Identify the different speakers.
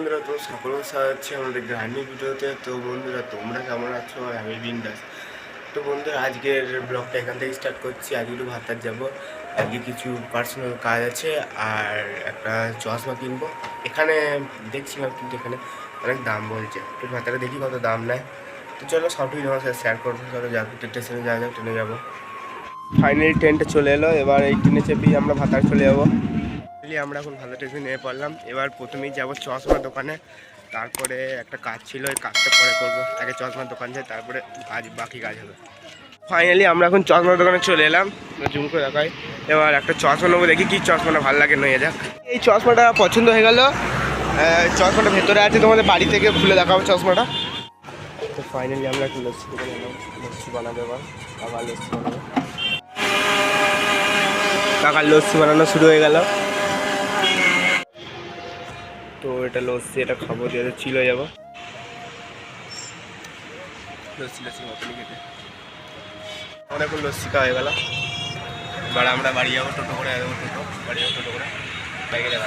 Speaker 1: বন্ধুরা, তো সকল সাহায্যে আমাদের গ্রামীণ ভিডিওতে, তো বন্ধুরা, তোমরা কেমন আছো? আমি বিন্দাস। তো বন্ধুরা, আজকের ব্লগটা এখান থেকে স্টার্ট করছি। আজকে একটু ভাতার যাব। আজকে কিছু পার্সোনাল কাজ আছে, আর একটা চশমা কিনবো। এখানে দেখছিলাম কিন্তু এখানে অনেক দাম বলছে। তো ভাতাটা দেখি কত দাম নেয়। তো চলো সব কিছু তোমার সাথে শেয়ার করব। চলো যাব স্টেশনে যাওয়া যাক ট্রেনে যাব। ফাইনালি ট্রেনটা চলে এলো। এবার এই ট্রেনে চেপেই আমরা ভাতার চলে যাব। ফাইনালি আমরা এখন ভালো টিফিন নিয়ে পড়লাম। এবার প্রথমেই যাব চশমার দোকানে। তারপরে একটা কাজ ছিল ওই কাজটা পরে করব। আগে চশমার দোকান যায় তারপরে কাজ, বাকি কাজ হবে। ফাইনালি আমরা এখন চশমার দোকানে চলে এলাম। জুম করে দেখাই। এবার একটা চশমা নেব, দেখি কি চশমাটা ভালো লাগে, নিয়ে যাক। এই চশমাটা পছন্দ হয়ে গেল। চশমাটা ভেতরে আছে, তোমাদের বাড়ি থেকে খুলে দেখাবো চশমাটা। তো ফাইনালি আমরা একটু লস্যি দোকানে এলাম। লস্যি বানাবো এবার। আবার লস্যি বানাবো। কাকার লস্যি বানানো শুরু হয়ে গেল। তো এটা লস্যি, এটা খাব, দিয়ে চিল হয়ে যাব। লস্যি লস্যি মতনই খেতে। এখন লস্যি খাওয়া হয়ে গেল। এবার আমরা বাড়ি যাব টোটো করে, যাব টোটো, বাড়ি যাব টোটো করে। বাইকে যাব